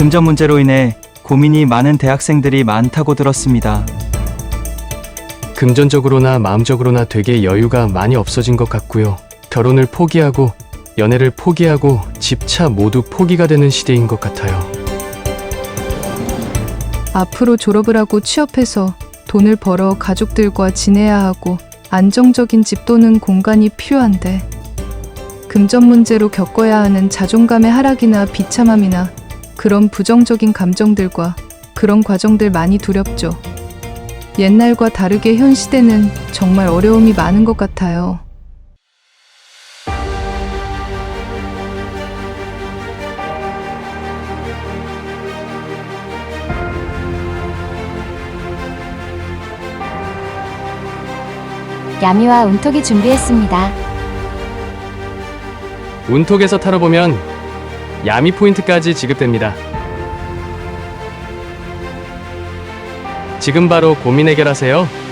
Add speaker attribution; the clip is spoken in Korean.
Speaker 1: 금전 문제로 인해 고민이 많은 대학생들이 많다고 들었습니다.
Speaker 2: 금전적으로나 마음적으로나 되게 여유가 많이 없어진 것 같고요. 결혼을 포기하고 연애를 포기하고 집, 차 모두 포기가 되는 시대인 것 같아요.
Speaker 3: 앞으로 졸업을 하고 취업해서 돈을 벌어 가족들과 지내야 하고 안정적인 집 또는 공간이 필요한데 금전 문제로 겪어야 하는 자존감의 하락이나 비참함이나 그런 부정적인 감정들과 그런 과정들 많이 두렵죠. 옛날과 다르게 현 시대는 정말 어려움이 많은 것 같아요.
Speaker 4: 야미와 운톡이 준비했습니다.
Speaker 2: 운톡에서 타러 보면 야미 포인트까지 지급됩니다. 지금 바로 고민 해결하세요.